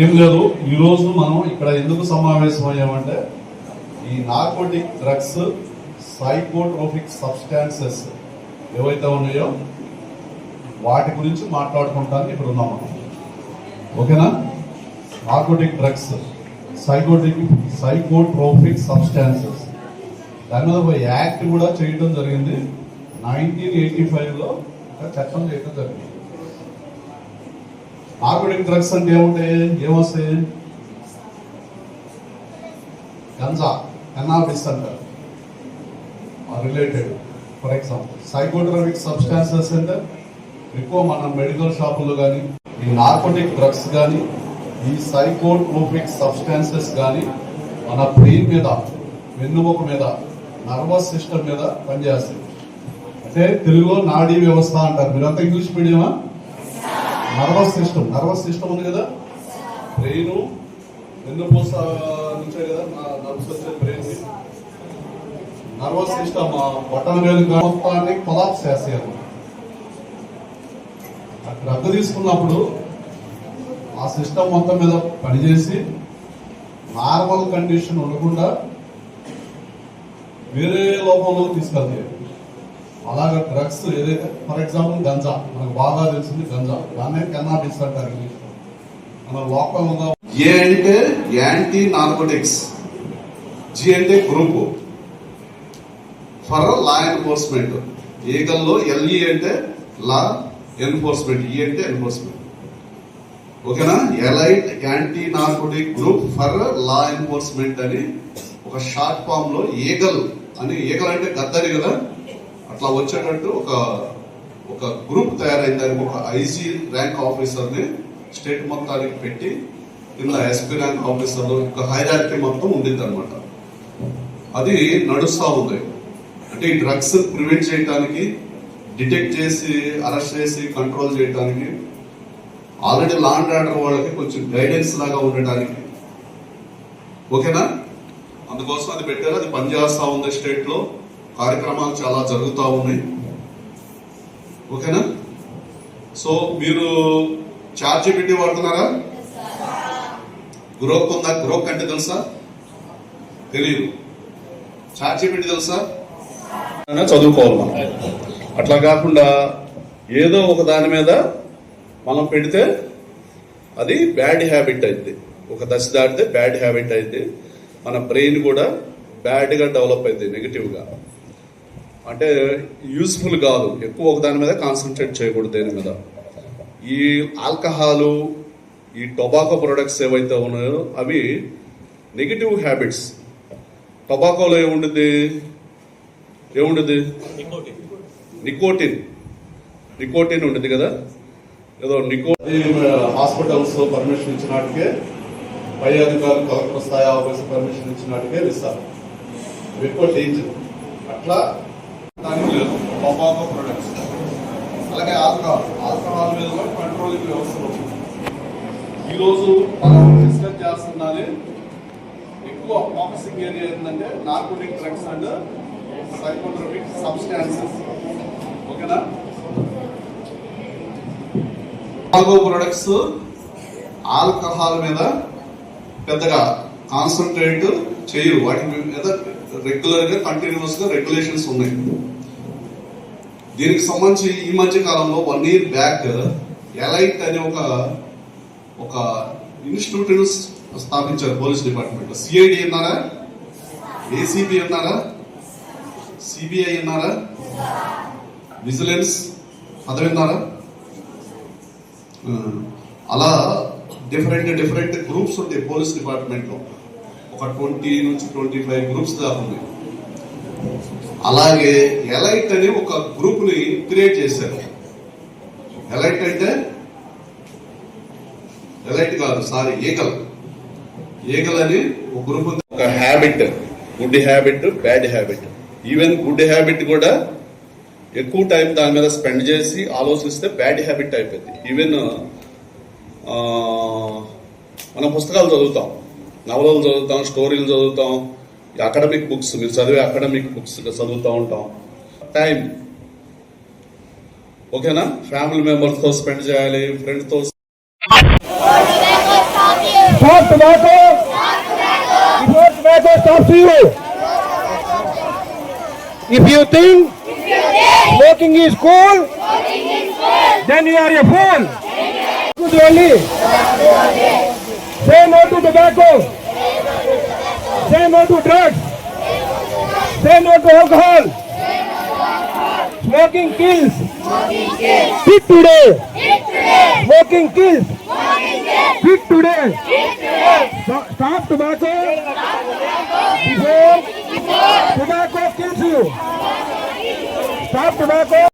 ఏం లేదు ఈ రోజు మనం ఇక్కడ ఎందుకు సమావేశం అయ్యామంటే ఈ నార్కోటిక్ డ్రగ్స్ సైకోట్రోఫిక్ సబ్స్టాన్సెస్ ఏవైతే ఉన్నాయో వాటి గురించి మాట్లాడుకుంటానికి ఇక్కడ ఉన్నాం మనం. ఓకేనా? Narcotic drugs psychotic psychotropic substances. దాని మీద ఒక యాక్ట్ కూడా చేయడం జరిగింది. నైన్టీన్ ఎయిటీ ఫైవ్లో ఒక చట్టం చేయడం జరిగింది. నార్కోటిక్ డ్రగ్స్ అంటే ఏముంటాయి? ఏమొస్తాయి? గంజా కన్నాబిస్ అంటారు. Related for example psychotropic substances అంటే ఎక్కువ మన మెడికల్ షాపుల్లో కానీ ఈ నార్కోటిక్ డ్రగ్స్ కానీ ఈ సైకోట్రోఫిక్ సబ్స్టాన్సెస్ కానీ మన బ్రెయిన్ మీద వెన్నుముక మీద నర్వస్ సిస్టమ్ మీద పనిచేస్తాయి. అంటే తెలుగులో నాడీ వ్యవస్థ అంటారు. మీరంతా ఇంగ్లీష్ మీడియమా? నర్వస్ సిస్టమ్ నర్వస్ సిస్టమ్ ఉంది కదా బ్రెయిన్ వెన్నుపూస నుంచే కదా నర్వస్ వచ్చే బ్రెయిన్ నర్వస్ సిస్టమ్ బటన్ వేలు మొత్తాన్ని కొలాప్స్ చేసేయాలి. అక్కడ డ్రగ్ తీసుకున్నప్పుడు ఆ సిస్టమ్ మొత్తం మీద పనిచేసి నార్మల్ కండిషన్ ఉండకుండా వేరే లోపంలో తీసుకెళ్తాయి. అలాగే డ్రగ్స్ ఏదైతే ఫర్ ఎగ్జాంపుల్ గంజా. మనకు బాగా తెలిసింది గంజా. దాన్నే కెన్నాబిస్ అంటారు మన లోకల్ ఏ అంటే యాంటీ నార్కోటిక్స్. జి అంటే group. For law enforcement. ఏగల్లో LE అంటే లా ఎన్ఫోర్స్మెంట్ ఈ అంటే ఎన్ఫోర్స్మెంట్. ఓకేనా? Elite anti narcotic group for law enforcement అని ఒక షార్ట్ ఫామ్లో ఏగల్ అని ఏగల్ అంటే గద్దరి కదా? అట్లా వచ్చేటట్టు ఒక ఒక గ్రూప్ తయారైంది. దానికి ఒక ఐజీ ర్యాంక్ ఆఫీసర్ని స్టేట్ మొత్తానికి పెట్టి కింద ఎస్పీ ర్యాంక్ ఆఫీసర్లు ఒక హైరార్కీ మొత్తం ఉండింది అనమాట అది నడుస్తూ ఉంది. అంటే ఈ డ్రగ్స్ ప్రివెంట్ చేయడానికి డిటెక్ట్ చేసి అరెస్ట్ చేసి కంట్రోల్ చేయడానికి ఆల్రెడీ లా అండ్ ఆర్డర్ వాళ్ళకి కొంచెం గైడెన్స్ లాగా ఉండడానికి ఓకేనా? అందుకోసం అది పెట్టారు. అది పనిచేస్తూ ఉంది స్టేట్లో కార్యక్రమాలు చాలా జరుగుతూ ఉన్నాయి. ఓకేనా? సో మీరు చార్జ్ పెట్టి వాడుతున్నారా? గ్రోక్ ఉందా? గ్రోక్ అంటే తెలుసా? తెలియదు చార్జ్ పెట్టి తెలుసా చదువుకోవాలి మనం. అట్లా కాకుండా ఏదో ఒక దాని మీద మనం పెడితే అది బ్యాడ్ హ్యాబిట్ అయింది ఒక దశ దాటితే బ్యాడ్ హ్యాబిట్ అయింది మన బ్రెయిన్ కూడా బ్యాడ్గా డెవలప్ అయింది నెగిటివ్గా. అంటే యూస్ఫుల్ కాదు. ఎక్కువ ఒక దాని మీద కాన్సన్ట్రేట్ చేయకూడదు దేని మీద. ఈ ఆల్కహాలు ఈ టొబాకో ప్రొడక్ట్స్ ఏవైతే ఉన్నాయో అవి నెగిటివ్ హ్యాబిట్స్ టొబాకోలో ఏముంటుంది ఏముంటుంది నికోటిన్ నికోటిన్ ఉంటుంది కదా? ఏదో నికో హాస్పిటల్స్ పర్మిషన్ ఇచ్చినట్టుకే పై అధికారులు కలెక్టర్ స్థాయి ఆఫీసర్ పర్మిషన్ ఇచ్చినట్టుకే ఇస్తారు ఎక్కువ డేంజర్ అట్లా దానికి టొబాకో ప్రొడక్ట్స్ అలాగే ఆల్కహాల్. ఆల్కహాల్ మీద కూడా కంట్రోలింగ్ వ్యవస్థ ఈరోజు మనం డిస్కస్ చేస్తున్నది ఎక్కువ ఫోకసింగ్ ఏరియా ఏంటంటే narcotic drugs and psychotropic substances ఓకేనా? టొబాకో ప్రొడక్ట్స్ ఆల్కహాల్ మీద పెద్దగా కాన్సన్ట్రేట్ చేయరు. వాటి మీద రెగ్యులర్గా కంటిన్యూస్గా రెగ్యులేషన్స్ ఉన్నాయి. దీనికి సంబంధించి ఈ మధ్య కాలంలో వన్ ఇయర్ బ్యాక్ ఎలైట్ అనే ఒక ఒక ఇన్స్టిట్యూట్ స్థాపించారు పోలీస్ డిపార్ట్మెంట్. సిఐడి అన్నారా? ఏసీబీ అన్నారా? సిబిఐ అన్నారా? విజిలెన్స్ పదవిన్నారా అలా డిఫరెంట్ డిఫరెంట్ గ్రూప్స్ ఉంటాయి పోలీస్ డిపార్ట్మెంట్లో ఒక ట్వంటీ నుంచి ట్వంటీ ఫైవ్ గ్రూప్స్ దాకా ఉన్నాయి అలాగే ఎలైట్ అని ఒక గ్రూప్ని క్రియేట్ చేశారు. ఎలైట్ అంటే ఎలైట్ కాదు సారీ ఏకల్. ఏకల్ అని ఒక గ్రూప్ ఒక habit good habit bad habit even good habit కూడా ఎక్కువ టైం దాని మీద స్పెండ్ చేసి ఆలోచిస్తే బ్యాడ్ హ్యాబిట్ అయిపోయింది. ఈవెన్ మనం పుస్తకాలు చదువుతాం. నవలలు చదువుతాం స్టోరీలు చదువుతాం అకాడమిక్ బుక్స్ మీరు చదివే అకాడమిక్ బుక్స్ చదువుతూ ఉంటాం టైం ఓకేనా ఫ్యామిలీ మెంబర్స్తో స్పెండ్ చేయాలి ఫ్రెండ్స్తో If you think smoking is cool, then you are a fool. Good only. To tobacco. Say no to drugs. Say no to alcohol. Smoking kills. Quit today. Smoking kills. Quit today. Stop, stop tobacco. Before tobacco kills you. Stop tobacco.